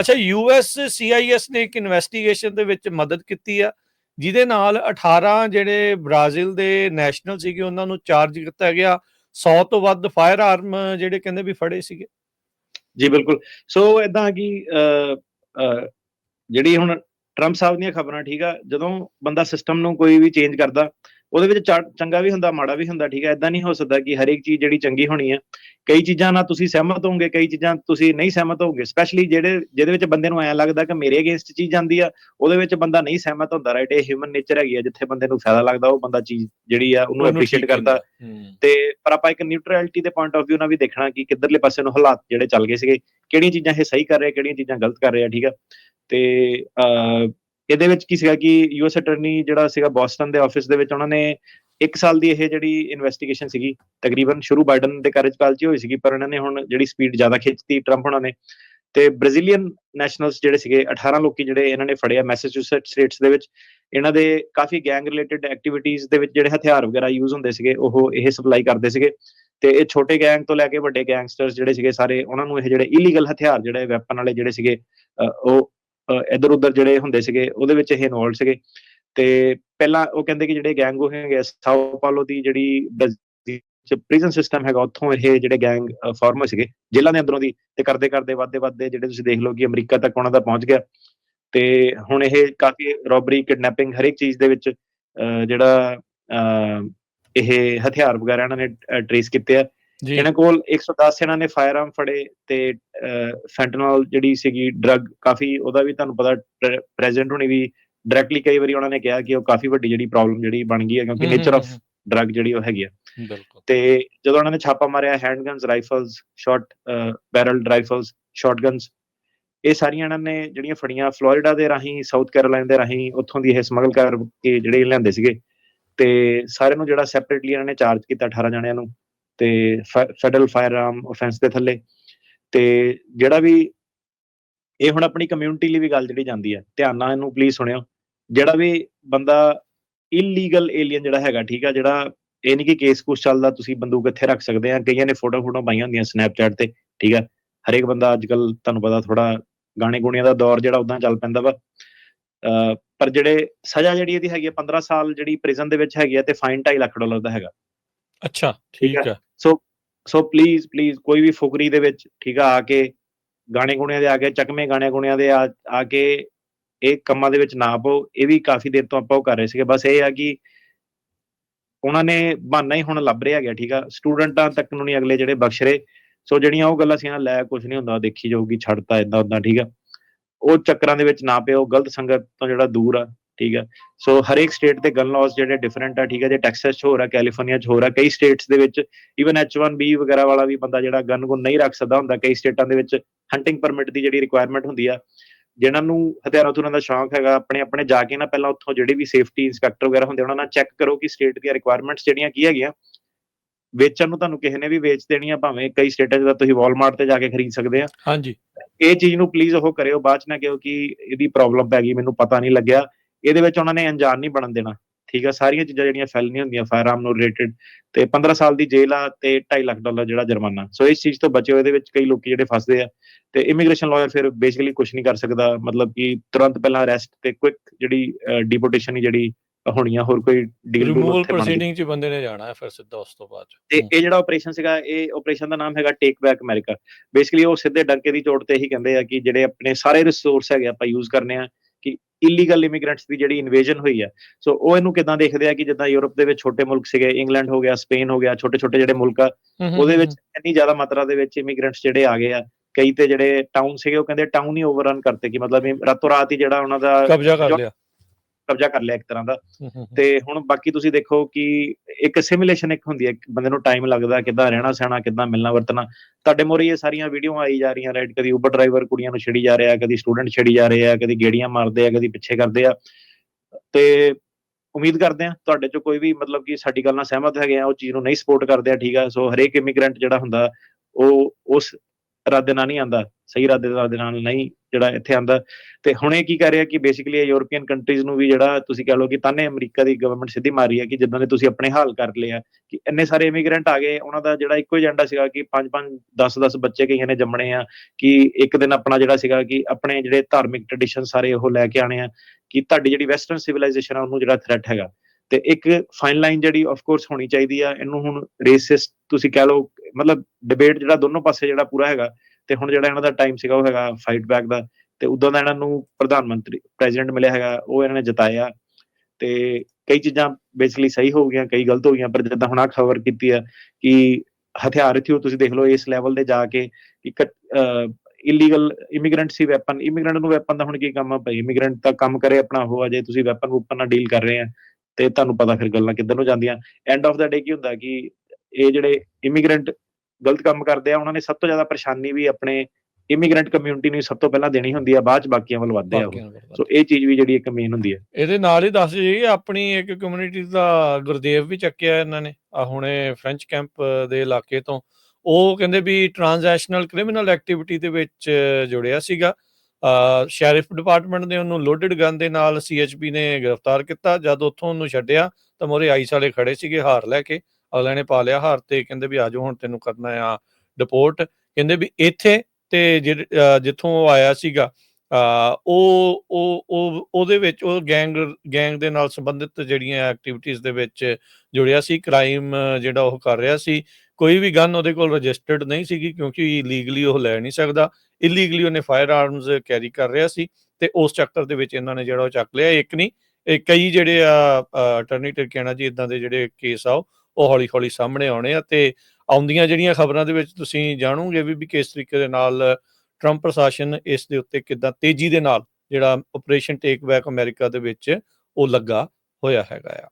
ਅੱਛਾ US CIS ਨੇ ਇੱਕ ਇਨਵੈਸਟੀਗੇਸ਼ਨ ਦੇ ਵਿੱਚ ਮਦਦ ਕੀਤੀ ਆ, ਜਿਹਦੇ ਨਾਲ 18 ਜਿਹੜੇ ਬ੍ਰਾਜ਼ੀਲ ਦੇ ਨੈਸ਼ਨਲ ਸੀਗੇ, ਉਹਨਾਂ ਨੂੰ ਚਾਰਜ ਕੀਤਾ ਗਿਆ 100 ਤੋਂ ਵੱਧ ਫਾਇਰ ਆਰਮ ਜਿਹੜੇ ਕਹਿੰਦੇ ਵੀ ਫੜੇ ਸੀਗੇ। ਜੀ, ਬਿਲਕੁਲ। ਸੋ ਇਦਾਂ ਕਿ ਜਿਹੜੀ ਹੁਣ ਟਰੰਪ ਸਾਹਿਬ ਦੀਆਂ ਖਬਰਾਂ, ਠੀਕ ਆ, ਜਦੋਂ ਬੰਦਾ ਸਿਸਟਮ ਨੂੰ ਕੋਈ ਵੀ ਚੇਂਜ ਕਰਦਾ, ਉਹਦੇ ਵਿੱਚ ਚਾ- ਚੰਗਾ ਵੀ ਹੁੰਦਾ, ਮਾੜਾ ਵੀ ਹੁੰਦਾ, ਠੀਕ ਆ ਇਦਾਂ ਨਹੀਂ ਹੋ ਸਕਦਾ ਕਿ ਹਰੇਕ ਚੀਜ਼ ਜਿਹੜੀ ਚੰਗੀ ਹੋਣੀ ਆ ਕਈ ਚੀਜ਼ਾਂ ਨਾਲ ਤੁਸੀਂ ਸਹਿਮਤ ਹੋਵੋਗੇ ਕਈ ਚੀਜ਼ਾਂ ਤੁਸੀਂ ਨਹੀਂ ਸਹਿਮਤ ਹੋਵੋਗੇ ਸਪੈਸ਼ਲੀ ਜਿਹੜੇ ਜਿਹਦੇ ਵਿੱਚ ਬੰਦੇ ਨੂੰ ਐਂ ਲੱਗਦਾ ਕਿ ਮੇਰੇ ਅਗੇਂਸਟ ਚੀਜ਼ ਜਾਂਦੀ ਆ ਉਹਦੇ ਵਿੱਚ ਬੰਦਾ ਨਹੀਂ ਸਹਿਮਤ ਹੁੰਦਾ ਰਾਈਟ ਇਹ ਹਿਊਮਨ ਨੇਚਰ ਹੈਗੀ ਆ ਜਿੱਥੇ ਬੰਦੇ ਨੂੰ ਫਾਇਦਾ ਲੱਗਦਾ ਉਹ ਬੰਦਾ ਚੀਜ਼ ਜਿਹੜੀ ਆ ਉਹਨੂੰ ਐਪਰੀਸ਼ੀਏਟ ਕਰਦਾ। ਤੇ ਪਰ ਆਪਾਂ ਇੱਕ ਨਿਊਟਰੈਲਿਟੀ ਦੇ ਪੁਆਇੰਟ ਆਫ View ਨਾਲ ਵੀ ਦੇਖਣਾ ਕਿ ਕਿੱਧਰਲੇ ਪਾਸੇ ਨੂੰ ਹਾਲਾਤ ਜਿਹੜੇ ਚੱਲ ਗਏ ਸੀਗੇ ਕਿਹੜੀਆਂ ਚੀਜ਼ਾਂ ਇਹ ਸਹੀ ਕਰ ਰਹੇ ਕਿਹੜੀਆਂ ਚੀਜ਼ਾਂ ਗਲਤ ਕਰ ਰਹੇ ਠੀਕ ਆ? ਤੇ ਇਹਦੇ ਵਿੱਚ ਕੀ ਸੀਗਾ ਕਿ ਯੂਐਸ ਅਟਰਨੀ ਜਿਹੜਾ ਸੀਗਾ ਬੋਸਟਨ ਦੇ ਆਫਿਸ ਦੇ ਵਿੱਚ ਉਹਨਾਂ ਨੇ ਇੱਕ ਸਾਲ ਦੀ ਇਹ ਜਿਹੜੀ ਇਨਵੈਸਟੀਗੇਸ਼ਨ ਸੀਗੀ, ਤਕਰੀਬਨ ਸ਼ੁਰੂ ਬਾਈਡਨ ਦੇ ਕਾਰਜਕਾਲ 'ਚ ਹੀ ਹੋਈ ਸੀਗੀ, ਪਰ ਇਹਨਾਂ ਨੇ ਹੁਣ ਜਿਹੜੀ ਸਪੀਡ ਜ਼ਿਆਦਾ ਖਿੱਚਤੀ ਟਰੰਪ ਉਹਨਾਂ ਨੇ। ਤੇ ਬ੍ਰਾਜ਼ੀਲੀਅਨ ਨੈਸ਼ਨਲਸ ਜਿਹੜੇ ਸੀਗੇ 18 ਲੋਕੀ ਜਿਹੜੇ ਇਹਨਾਂ ਨੇ ਫੜਿਆ ਆ ਸਟੇਟਸ ਦੇ ਵਿੱਚ, ਇਹਨਾਂ ਦੇ ਕਾਫੀ ਗੈਂਗ ਰਿਲੇਟਡ ਐਕਟੀਵਿਟੀਜ਼ ਦੇ ਵਿੱਚ ਜਿਹੜੇ ਹਥਿਆਰ ਵਗੈਰਾ ਯੂਜ਼ ਹੁੰਦੇ ਸੀਗੇ, ਉਹ ਇਹ ਸਪਲਾਈ ਕਰਦੇ ਸੀਗੇ। ਤੇ ਇਹ ਛੋਟੇ ਗੈਂਗ ਤੋਂ ਲੈ ਕੇ ਵੱਡੇ ਗੈਂਗਸਟਰਸ ਜਿਹੜੇ ਸੀਗੇ ਸਾਰੇ, ਉਹਨਾਂ ਨੂੰ ਇਹ ਜਿਹੜੇ ਇਲੀਗਲ ਹਥਿਆਰ ਜਿਹੜੇ ਵੈਪਨ ਵਾਲੇ ਜਿਹੜੇ ਸੀਗੇ ਉਹ ਇਧਰ ਉਧਰ ਜਿਹੜੇ ਹੁੰਦੇ ਸੀਗੇ, ਉਹਦੇ ਵਿੱਚ ਇਹ ਇਨਵੋਲਡ ਸੀਗੇ। ਤੇ ਪਹਿਲਾਂ ਉਹ ਕਹਿੰਦੇ ਕਿ ਜਿਹੜੇ ਗੈਂਗ ਉਹ ਹੈਗੇ ਸਾਓ ਪਾਲੋ ਦੀ ਜਿਹੜੀ ਪ੍ਰਿਜ਼ਨ ਸਿਸਟਮ ਹੈਗਾ ਉੱਥੋਂ ਇਹ ਜਿਹੜੇ ਗੈਂਗ ਫਾਰਮ ਹੋਏ ਸੀਗੇ ਜੇਲ੍ਹਾਂ ਦੇ ਅੰਦਰੋਂ ਦੀ ਤੇ ਕਰਦੇ ਕਰਦੇ ਵੱਧਦੇ ਵੱਧਦੇ ਜਿਹੜੇ ਤੁਸੀਂ ਦੇਖ ਲਓ ਕਿ ਅਮਰੀਕਾ ਤੱਕ ਉਹਨਾਂ ਦਾ ਪਹੁੰਚ ਗਿਆ। ਤੇ ਹੁਣ ਇਹ ਕਾਫੀ ਰੋਬਰੀ ਕਿਡਨੈਪਿੰਗ ਹਰ ਇੱਕ ਚੀਜ਼ ਦੇ ਵਿੱਚ ਜਿਹੜਾ ਇਹ ਹਥਿਆਰ ਵਗੈਰਾ ਇਹਨਾਂ ਨੇ ਟ੍ਰੇਸ ਕੀਤੇ ਆ। ਇਹਨਾਂ ਕੋਲ 110 ਇਹਨਾਂ ਨੇ ਫਾਇਰ ਆਰਮ ਫੜੇ ਤੇ ਫੈਂਟਨਲ ਜਿਹੜੀ ਸੀਗੀ ਡਰੱਗ ਕਾਫੀ ਉਹਦਾ ਵੀ ਤੁਹਾਨੂੰ ਪਤਾ ਪ੍ਰੈਜ਼ੀਡੈਂਟ ਹੋਣੀ ਵੀ ਡਾਇਰੈਕਟਲੀ ਕਈ ਵਾਰੀ ਉਹਨਾਂ ਨੇ ਕਿਹਾ ਕਿ ਉਹ ਕਾਫੀ ਵੱਡੀ ਜਿਹੜੀ ਪ੍ਰੋਬਲਮ ਜਿਹੜੀ ਬਣ ਗਈ ਹੈ ਕਿਉਂਕਿ ਨੇਚਰ ਆਫ ਡਰੱਗ ਜਿਹੜੀ ਉਹ ਹੈਗੀ ਆ। ਬਿਲਕੁਲ। ਤੇ ਜਦੋਂ ਉਹਨਾਂ ਨੇ ਛਾਪਾ ਮਾਰਿਆ handguns rifles short barrelled rifles shotguns ਇਹ ਸਾਰੀਆਂ ਇਹਨਾਂ ਨੇ ਜਿਹੜੀਆਂ ਫੜੀਆਂ ਫਲੋਰੀਡਾ ਦੇ ਰਾਹੀਂ ਸਾਊਥ ਕੈਰੋਲਾਈਨਾ ਦੇ ਰਾਹੀਂ ਉੱਥੋਂ ਦੀ ਇਹ ਸਮਗਲ ਕਰਕੇ ਜਿਹੜੇ ਲਿਆਂਦੇ ਸੀਗੇ ਤੇ ਸਾਰਿਆਂ ਨੂੰ ਜਿਹੜਾ ਸੈਪਰੇਟਲੀ ਇਹਨਾਂ ਨੇ ਚਾਰਜ ਕੀਤਾ 18 ਜਣਿਆਂ ਨੂੰ ਤੇ ਫੈਡਰਲ ਫਾਇਰ ਆਰਮ ਆਫੈਂਸ ਦੇ ਥੱਲੇ ਤੇ ਜਿਹੜਾ ਵੀ ਇਹ ਹੁਣ ਆਪਣੀ ਕਮਿਊਨਿਟੀ ਲਈ ਵੀ ਗੱਲ ਜਿਹੜੀ ਜਾਂਦੀ ਹੈ ਧਿਆਨ ਨਾਲ ਇਹਨੂੰ ਪਲੀਜ਼ ਸੁਣਿਓ। ਜਿਹੜਾ ਵੀ ਬੰਦਾ ਇਲੀਗਲ ਏਲੀਅਨ ਜਿਹੜਾ ਹੈਗਾ ਠੀਕ ਆ ਜਿਹੜਾ ਇਹ ਨਹੀਂ ਕਿ ਕੇਸ ਕੁਛ ਚੱਲਦਾ ਤੁਸੀਂ ਬੰਦੂਕ ਇੱਥੇ ਰੱਖ ਸਕਦੇ ਆ ਕਈਆਂ ਨੇ ਫੋਟੋ ਫੋਟੋ ਪਾਈਆਂ ਹੁੰਦੀਆਂ ਸਨੈਪਚੈਟ ਤੇ ਠੀਕ ਆ। ਹਰੇਕ ਬੰਦਾ ਅੱਜ ਕੱਲ ਤੁਹਾਨੂੰ ਪਤਾ ਥੋੜਾ ਗਾਣੇ ਗੁਣੀਆਂ ਦਾ ਦੌਰ ਜਿਹੜਾ ਉਦਾਂ ਚੱਲ ਪੈਂਦਾ ਵਾ। ਪਰ ਜਿਹੜੇ ਸਜ਼ਾ ਜਿਹੜੀ ਇਹਦੀ ਹੈਗੀ ਆ 15 ਸਾਲ ਜਿਹੜੀ ਪ੍ਰਿਜ਼ਨ ਦੇ ਵਿੱਚ ਹੈਗੀ ਆ ਤੇ ਫਾਈਨ 2.5 ਲੱਖ ਡਾਲਰ ਦਾ ਹੈਗਾ। ਅੱਛਾ ਠੀਕ ਠੀਕ ਹੈ ਸੋ ਪਲੀਜ਼ ਪਲੀਜ਼ ਕੋਈ ਵੀ ਫੁਕਰੀ ਦੇ ਵਿੱਚ ਠੀਕ ਆ ਆ ਕੇ ਗਾਣੇ ਗੁਣਿਆਂ ਦੇ ਆ ਕੇ ਚੱਕਵੇਂ ਗਾਣੇ ਗੁਣਿਆਂ ਦੇ ਆ ਆ ਕੇ ਇਹ ਕੰਮਾਂ ਦੇ ਵਿੱਚ ਨਾ ਪਾਓ, ਇਹ ਵੀ ਕਾਫੀ ਦੇਰ ਤੋਂ ਆਪਾਂ ਉਹ ਕਰ ਰਹੇ ਸੀਗੇ। ਬਸ ਇਹ ਆ ਕਿ ਉਹਨਾਂ ਨੇ ਬਹਾਨਾ ਹੀ ਹੁਣ ਲੱਭ ਰਿਹਾ ਗਿਆ ਠੀਕ ਆ? ਸਟੂਡੈਂਟਾਂ ਤੱਕ ਨੂੰ ਨਹੀਂ ਅਗਲੇ ਜਿਹੜੇ ਬਖਸ਼ ਰਹੇ। ਸੋ ਜਿਹੜੀਆਂ ਉਹ ਗੱਲਾਂ ਸੀ ਨਾ, ਲੈ ਕੁਝ ਨਹੀਂ ਹੁੰਦਾ, ਦੇਖੀ ਜਾਊਗੀ, ਛੱਡਤਾ ਇਦਾਂ ਉਦਾਂ ਠੀਕ ਆ? ਉਹ ਚੱਕਰਾਂ ਦੇ ਵਿੱਚ ਨਾ ਪਿਓ, ਗਲਤ ਸੰਗਤ ਤੋਂ ਜਿਹੜਾ ਦੂਰ ਆ, ਠੀਕ ਆ? ਸੋ ਹਰੇਕ ਸਟੇਟ ਦੇ ਗਨ ਲਾਜ਼ ਜਿਹੜੇ ਡਿਫਰੈਂਟ ਆ, ਠੀਕ ਆ? ਜੇ ਟੈਕਸਸ 'ਚ ਹੋ ਰਿਹਾ ਕੈਲੀਫੋਰਨੀਆ 'ਚ ਹੋ ਰਿਹਾ ਕਈ ਸਟੇਟਸ ਦੇ ਵਿੱਚ ਈਵਨ H1B ਵਗੈਰਾ ਵਾਲਾ ਵੀ ਬੰਦਾ ਜਿਹੜਾ ਗਨ ਗੁਨ ਨਹੀਂ ਰੱਖ ਸਕਦਾ ਹੁੰਦਾ, ਕਈ ਸਟੇਟਾਂ ਦੇ ਵਿੱਚ ਹੰਟਿੰਗ ਪਰਮਿਟ ਦੀ ਜਿਹੜੀ ਰਿਕੁਆਇਰਮੈਂਟ ਹੁੰਦੀ ਆ ਜਿਹਨਾਂ ਨੂੰ ਹਥਿਆਰਾਂ ਤੁਰਾਂ ਦਾ ਸ਼ੌਂਕ ਹੈਗਾ ਆਪਣੇ ਆਪਣੇ ਜਾ ਕੇ ਨਾ ਪਹਿਲਾਂ ਉੱਥੋਂ ਜਿਹੜੇ ਵੀ ਸੇਫਟੀ ਇੰਸਪੈਕਟਰ ਵਗੈਰਾ ਹੁੰਦੇ ਉਹਨਾਂ ਨਾਲ ਚੈੱਕ ਕਰੋ ਕਿ ਸਟੇਟ ਦੀਆਂ ਰਿਕੁਆਇਰਮੈਂਟਸ ਜਿਹੜੀਆਂ ਕੀ ਹੈਗੀਆਂ। ਵੇਚਣ ਨੂੰ ਤੁਹਾਨੂੰ ਕਿਸੇ ਨੇ ਵੀ ਵੇਚ ਦੇਣੀਆਂ ਭਾਵੇਂ ਕਈ ਸਟੇਟਾਂ 'ਚ ਤਾਂ ਤੁਸੀਂ ਵਾਲਮਾਰਟ ਤੇ ਜਾ ਕੇ ਖਰੀਦ ਸਕਦੇ ਆ। ਹਾਂਜੀ। ਇਹ ਚੀਜ਼ ਨੂੰ ਪਲੀਜ਼ ਉਹ ਕਰਿਓ ਬਾਅਦ ਚ ਨਾ ਕਿਉਂ ਕਿ ਇਹਦੀ ਪ੍ਰੋਬਲਮ ਪੈ ਗਈ ਮੈਨੂੰ ਪਤਾ ਨਹੀਂ ਲੱਗਿਆ। ਇਹਦੇ ਵਿੱਚ ਉਹਨਾਂ ਨੇ ਅਣਜਾਣ ਨਹੀਂ ਬਣਨ ਦੇਣਾ। ਠੀਕ ਆ ਸਾਰੀਆਂ ਚੀਜ਼ਾਂ ਜਿਹੜੀਆਂ ਫੈਲਨੀਆਂ ਹੁੰਦੀਆਂ ਫਾਇਰ ਆਰਮ ਨੂੰ ਰਿਲੇਟਡ ਤੇ 15 ਸਾਲ ਦੀ ਜੇਲ੍ਹ ਆ ਤੇ 2.5 ਲੱਖ ਡਾਲਰ ਜਿਹੜਾ ਜੁਰਮਾਨਾ। ਸੋ ਇਸ ਚੀਜ਼ ਤੋਂ ਬਚਿਓ ਇਹਦੇ ਵਿੱਚ ਕਈ ਲੋਕੀ ਜਿਹੜੇ ਫਸਦੇ ਆ ਤੇ ਇਮੀਗ੍ਰੇਸ਼ਨ ਲਾਇਰ ਫਿਰ ਬੇਸਿਕਲੀ ਕੁਝ ਨਹੀਂ ਕਰ ਸਕਦਾ ਮਤਲਬ ਕਿ ਤੁਰੰਤ ਪਹਿਲਾਂ ਅਰੈਸਟ ਤੇ ਕੁਇਕ ਜਿਹੜੀ ਡਿਪੋਰਟੇਸ਼ਨ ਜਿਹੜੀ ਹੋਣੀ ਆ ਹੋਰ ਕੋਈ ਡੀਲ ਰਿਮੂਵਲ ਪ੍ਰੋਸੀਡਿੰਗ ਚ ਬੰਦੇ ਨੇ ਜਾਣਾ ਹੈ ਫਿਰ ਸਿੱਧਾ ਉਸ ਤੋਂ ਬਾਅਦ। ਤੇ ਇਹ ਜਿਹੜਾ ਆਪਰੇਸ਼ਨ ਸੀਗਾ ਇਹ ਆਪਰੇਸ਼ਨ ਦਾ ਨਾਮ ਹੈਗਾ ਟੇਕ ਬੈਕ ਅਮਰੀਕਾ ਬੇਸਿਕਲੀ ਉਹ ਸਿੱਧੇ ਡੰਕੇ ਦੀ ਚੋਟ ਤੇ ਇਹੀ ਕਹਿੰਦੇ ਆ ਕਿ ਜਿਹੜੇ ਆਪਣੇ ਸਾਰੇ ਰਿਸੋਰਸ ਹੈਗੇ ਆਪਾਂ ਯੂਜ਼ ਕਰਨੇ ਆ ਇਲੀਗਲ ਇਮੀਗ੍ਰੈਂਟਸ ਦੀ ਜਿਹੜੀ ਇਨਵੇਜਨ ਹੋਈ ਆ। ਸੋ ਉਹ ਇਹਨੂੰ ਕਿਦਾਂ ਦੇਖਦੇ ਆ ਕਿ ਜਿੱਦਾਂ ਯੂਰਪ ਦੇ ਵਿੱਚ ਛੋਟੇ ਮੁਲਕ ਸੀਗੇ ਇੰਗਲੈਂਡ ਹੋ ਗਿਆ ਸਪੇਨ ਹੋ ਗਿਆ ਛੋਟੇ ਛੋਟੇ ਜਿਹੜੇ ਮੁਲਕ ਆ ਹੂੰ, ਹੂੰ, ਉਹਦੇ ਹੂੰ, ਵਿੱਚ ਇੰਨੀ ਜ਼ਿਆਦਾ ਮਾਤਰਾ ਦੇ ਵਿੱਚ ਇਮੀਗ੍ਰੈਂਟਸ ਜਿਹੜੇ ਆ ਗਏ ਆ। ਕਈ ਤੇ ਜਿਹੜੇ ਟਾਊਨ ਸੀਗੇ ਉਹ ਕਹਿੰਦੇ ਟਾਊਨ ਹੀ ਓਵਰਨ ਕਰਤੇ ਕਿ ਮਤਲਬ ਇਹ ਰਾਤੋਂ ਰਾਤ ਹੀ ਜਿਹੜਾ ਉਹਨਾਂ ਦਾ ਕਬਜ਼ਾ ਕਰ ਲਿਆ। ਕਬਜ਼ਾ ਕਰ ਲਿਆ ਇੱਕ ਤਰ੍ਹਾਂ ਦਾ। ਤੇ ਹੁਣ ਬਾਕੀ ਤੁਸੀਂ ਦੇਖੋ ਕਿ ਇੱਕ ਸਿਮੂਲੇਸ਼ਨ ਇੱਕ ਹੁੰਦੀ ਹੈ ਇੱਕ ਬੰਦੇ ਨੂੰ ਟਾਈਮ ਲੱਗਦਾ ਕਿੱਦਾਂ ਰਹਿਣਾ ਸਹਿਣਾ ਕਿੱਦਾਂ ਮਿਲਣਾ ਵਰਤਣਾ। ਤੁਹਾਡੇ ਮੋਰੇ ਇਹ ਸਾਰੀਆਂ ਵੀਡੀਓ ਆਈ ਜਾ ਰਹੀਆਂ ਰਾਈਟ ਕਦੀ ਉਬਰ ਡਰਾਈਵਰ ਕੁੜੀਆਂ ਨੂੰ ਛੇੜੀ ਜਾ ਰਿਹਾ ਕਦੀ ਸਟੂਡੈਂਟ ਛੇੜੀ ਜਾ ਰਹੇ ਕਦੀ ਗੇੜੀਆਂ ਮਾਰਦੇ ਆ ਕਦੀ ਪਿੱਛੇ ਕਰਦੇ ਆ। ਤੇ ਉਮੀਦ ਕਰਦੇ ਆ ਤੁਹਾਡੇ ਚੋਂ ਕੋਈ ਵੀ ਮਤਲਬ ਕਿ ਸਾਡੀ ਗੱਲ ਨਾਲ ਸਹਿਮਤ ਹੈਗੇ ਆ ਉਹ ਚੀਜ਼ ਨੂੰ ਨਹੀਂ ਸਪੋਰਟ ਕਰਦੇ ਆ ਠੀਕ ਆ? ਸੋ ਹਰੇਕ ਇਮੀਗ੍ਰੈਂਟ ਜਿਹੜਾ ਹੁੰਦਾ ਉਹ ਉਸ ਇਰਾਦੇ ਨਾਲ ਨਹੀਂ ਆਂਦਾ ਸਹੀ ਇਰਾਦੇ ਦੇ ਨਾਲ ਨਹੀਂ ਜਿਹੜਾ ਇੱਥੇ ਆਂਦਾ ਤੇ ਹੁਣ ਇਹ ਕੀ ਕਰ ਰਿਹਾ ਕਿ ਬੇਸਿਕਲੀ ਇਹ ਯੂਰਪੀਅਨ ਕੰਟਰੀਜ਼ ਨੂੰ ਵੀ ਜਿਹੜਾ ਤੁਸੀਂ ਕਹ ਲਓ ਕਿ ਤਾਨੇ ਅਮਰੀਕਾ ਦੀ ਗਵਰਨਮੈਂਟ ਸਿੱਧੀ ਮਾਰ ਰਹੀ ਹੈ ਕਿ ਜਿੱਦਾਂ ਦੇ ਤੁਸੀਂ ਆਪਣੇ ਹਾਲ ਕਰ ਲਿਆ ਕਿ ਇੰਨੇ ਸਾਰੇ ਇਮੀਗ੍ਰੈਂਟ ਆ ਗਏ, ਉਹਨਾਂ ਦਾ ਜਿਹੜਾ ਇੱਕੋ ਏਜੰਡਾ ਸੀਗਾ ਕਿ 5-5 10-10 ਬੱਚੇ ਕਈਆਂ ਨੇ ਜੰਮਣੇ ਆ, ਕਿ ਇੱਕ ਦਿਨ ਆਪਣਾ ਜਿਹੜਾ ਸੀਗਾ ਕਿ ਆਪਣੇ ਜਿਹੜੇ ਧਾਰਮਿਕ ਟ੍ਰੈਡੀਸ਼ਨ ਸਾਰੇ ਉਹ ਲੈ ਕੇ ਆਣੇ ਆ, ਕਿ ਤੁਹਾਡੀ ਜਿਹੜੀ ਵੈਸਟਰਨ ਸਿਵਲਾਈਜੇਸ਼ਨ ਆ ਉਹਨੂੰ ਜਿਹੜਾ ਥ੍ਰੈਟ ਹੈਗਾ। ਤੇ ਇੱਕ ਫਾਈਨ ਲਾਈਨ ਜਿਹੜੀ ਆਫ ਕੋਰਸ ਹੋਣੀ ਚਾਹੀਦੀ ਆ, ਇਹਨੂੰ ਹੁਣ ਰੇਸਿਸਟ ਤੁਸੀਂ ਕਹਿ ਲਓ ਮਤਲਬ ਡਿਬੇਟ ਜਿਹੜਾ ਦੋਨੋਂ ਪਾਸੇ ਜਿਹੜਾ ਪੂਰਾ ਹੈਗਾ, ਤੇ ਹੁਣ ਜਿਹੜਾ ਇਹਨਾਂ ਦਾ ਟਾਈਮ ਸੀਗਾ ਉਹ ਹੈਗਾ ਫਾਈਟ ਬੈਕ ਦਾ, ਤੇ ਉਦੋਂ ਦਾ ਇਹਨਾਂ ਨੂੰ ਪ੍ਰਧਾਨ ਮੰਤਰੀ ਪ੍ਰੈਜ਼ੀਡੈਂਟ ਮਿਲਿਆ ਹੈਗਾ, ਉਹ ਇਹਨਾਂ ਨੇ ਜਿਤਾਇਆ। ਤੇ ਕਈ ਚੀਜ਼ਾਂ ਬੇਸਿਕਲੀ ਸਹੀ ਹੋ ਗਈਆਂ, ਕਈ ਗਲਤ ਹੋ ਗਈਆਂ, ਪਰ ਜਿੱਦਾਂ ਹੁਣ ਆ ਖਬਰ ਕੀਤੀ ਆ ਕਿ ਹਥਿਆਰ ਇੱਥੇ ਤੁਸੀਂ ਦੇਖ ਲਓ, ਇਸ ਲੈਵਲ ਤੇ ਜਾ ਕੇ ਇੱਕ ਇਲੀਗਲ ਇਮੀਗ੍ਰੈਂਟ ਸੀ ਵੈਪਨ ਇਮੀਗ੍ਰੈਂਟ ਨੂੰ ਵੈਪਨ ਦਾ ਹੁਣ ਕੀ ਕੰਮ ਆ ਭਾਈ? ਇਮੀਗ੍ਰੈਂਟ ਤਾਂ ਕੰਮ ਕਰੇ ਆਪਣਾ ਉਹ ਆ ਜੇ ਤੁਸੀਂ ਵੈਪਨ ਵੂਪਨ ਨਾਲ ਡੀਲ ਕਰ ਰਹੇ ਆ, ਤੇ ਤੁਹਾਨੂੰ ਪਤਾ ਫਿਰ ਗੱਲਾਂ ਕਿੱਧਰ ਨੂੰ ਜਾਂਦੀਆਂ। ਐਂਡ ਆਫ ਦਾ ਡੇ ਕੀ ਹੁੰਦਾ ਕਿ ਇਹ ਜਿਹੜੇ ਇਮੀਗ੍ਰੈਂਟ ਗਲਤ ਕੰਮ ਕਰਦੇ ਆ ਉਹਨਾਂ ਨੇ ਸਭ ਤੋਂ ਜ਼ਿਆਦਾ ਪਰੇਸ਼ਾਨੀ ਵੀ ਆਪਣੇ ਇਮੀਗ੍ਰੈਂਟ ਕਮਿਊਨਿਟੀ ਨੂੰ ਸਭ ਤੋਂ ਪਹਿਲਾਂ ਦੇਣੀ ਹੁੰਦੀ ਆ ਬਾਅਦ ਚ ਬਾਕੀਆਂ ਵੱਲ ਵੱਧਦੇ ਆ ਸੋ ਇਹ ਚੀਜ਼ ਵੀ ਜਿਹੜੀ ਇੱਕ ਮੇਨ ਹੁੰਦੀ ਹੈ ਇਹਦੇ ਨਾਲ ਹੀ ਦੱਸ ਜੀ ਆਪਣੀ ਇੱਕ ਕਮਿਊਨਿਟੀ ਦਾ ਗੁਰਦੇਵ ਵੀ ਚੱਕਿਆ ਇਹਨਾਂ ਨੇ। ਆ ਹੁਣੇ ਫ੍ਰੈਂਚ ਕੈਂਪ ਦੇ ਇਲਾਕੇ ਤੋਂ। ਉਹ ਕਹਿੰਦੇ ਵੀ ਟ੍ਰਾਂਜੈਕਸ਼ਨਲ ਕ੍ਰਿਮੀਨਲ ਐਕਟੀਵਿਟੀ ਦੇ ਵਿੱਚ ਜੁੜਿਆ ਸੀਗਾ। ਸ਼ੈਰਿਫ ਡਿਪਾਰਟਮੈਂਟ ਨੇ ਉਹਨੂੰ ਲੋਡਡ ਗਨ ਦੇ ਨਾਲ ਸੀਐਚਪੀ ਨੇ ਗ੍ਰਿਫਤਾਰ ਕੀਤਾ। ਜਦ ਉੱਥੋਂ ਉਹਨੂੰ ਛੱਡਿਆ ਤਾਂ ਮੋਰੇ ਆਈਸ ਵਾਲੇ ਖੜੇ ਸੀਗੇ ਹਾਰ ਲੈ ਕੇ। ਅਗਲੇ ਨੇ ਪਾ ਲਿਆ ਹਾਰ ਤੇ ਕਹਿੰਦੇ ਵੀ ਆਜੋ ਹੁਣ ਤੈਨੂੰ ਕਰਨਾ ਆ ਡਿਪੋਰਟ ਕਹਿੰਦੇ ਵੀ ਇੱਥੇ ਤੇ ਜਿੱਥੋਂ ਉਹ ਆਇਆ ਸੀਗਾ ਉਹ ਉਹ ਉਹ, ਉਹਦੇ ਵਿੱਚ ਉਹ ਗੈਂਗ ਗੈਂਗ ਦੇ ਨਾਲ ਸੰਬੰਧਿਤ ਜਿਹੜੀਆਂ ਐਕਟੀਵਿਟੀਆਂ ਦੇ ਵਿੱਚ ਜੁੜਿਆ ਸੀ ਕ੍ਰਾਈਮ ਜਿਹੜਾ ਉਹ ਕਰ ਰਿਹਾ ਸੀ। ਕੋਈ ਵੀ ਗਨ ਉਹਦੇ ਕੋਲ ਰਜਿਸਟਰਡ ਨਹੀਂ ਸੀਗੀ ਕਿਉਂਕਿ ਲੀਗਲੀ ਉਹ ਲੈ ਨਹੀਂ ਸਕਦਾ। ਇਲੀਗਲੀ ਉਹਨੇ ਫਾਇਰ ਆਰਮਸ ਕੈਰੀ ਕਰ ਰਿਹਾ ਸੀ ਤੇ ਉਸ ਚੱਕਰ ਦੇ ਵਿੱਚ ਇਹਨਾਂ ਨੇ ਜਿਹੜਾ ਉਹ ਚੱਕ ਲਿਆ। ਇੱਕ ਨਹੀਂ, ਇਹ ਕਈ ਜਿਹੜੇ ਆ ਅਟਰਨੀ ਟਰਕੇਣਾ ਜੀ ਇਦਾਂ ਦੇ ਜਿਹੜੇ ਕੇਸ ਆ ਉਹ ਹੌਲੀ ਹੌਲੀ ਸਾਹਮਣੇ ਆਉਣੇ ਆ ਤੇ ਆਉਂਦੀਆਂ ਜਿਹੜੀਆਂ ਖਬਰਾਂ ਦੇ ਵਿੱਚ ਤੁਸੀਂ ਜਾਣੋਗੇ ਵੀ ਵੀ ਕਿਸ ਤਰੀਕੇ ਦੇ ਨਾਲ ਟਰੰਪ ਪ੍ਰਸ਼ਾਸਨ ਇਸ ਦੇ ਉੱਤੇ ਕਿੱਦਾਂ ਤੇਜ਼ੀ ਦੇ ਨਾਲ ਜਿਹੜਾ ਆਪਰੇਸ਼ਨ ਟੇਕ ਬੈਕ ਅਮਰੀਕਾ ਦੇ ਵਿੱਚ ਉਹ ਲੱਗਾ ਹੋਇਆ ਹੈਗਾ ਆ।